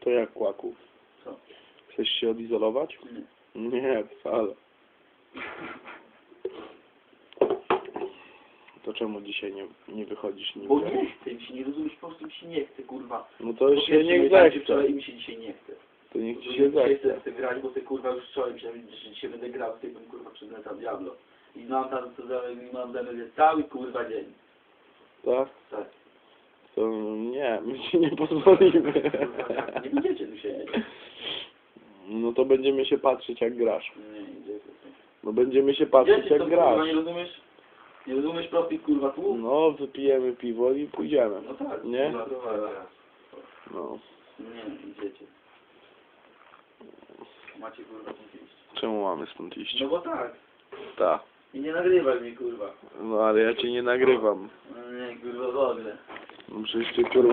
To jak kłaku? Co? Chcesz się odizolować? Nie. Nie, wcale. To czemu dzisiaj nie, nie wychodzisz nigdzie? Bo nie chcę mi się, nie rozumiesz, po prostu mi się nie chce, kurwa. No to już się nie chce. Wczoraj mi się dzisiaj nie chce. Niech ci się Dzisiaj zechce. chcę, grać, bo ty kurwa już wczoraj myślałem, że dzisiaj będę grał z tym kurwa przez Neta Diablo. I mam tam co za, i mam zamiar cały kurwa dzień. Tak? Tak. To nie, my ci nie pozwolimy. Kurwa, tak. Nie będziecie tu siedzieć. No to będziemy się patrzeć jak grasz. Nie, idziecie tu. No będziemy się patrzeć jak to kurwa, grasz. nie rozumiesz? Nie rozumiesz profit kurwa tu? No, wypijemy piwo i pójdziemy. No tak. Nie? Kurwa, kurwa. No. Nie, idziecie. Macie kurwa tu iść. Czemu mamy stąd iść? No bo tak. Tak. I nie nagrywaj mnie kurwa. No ale ja cię nie nagrywam. No nie, kurwa w ogóle. No przecież ty kurwa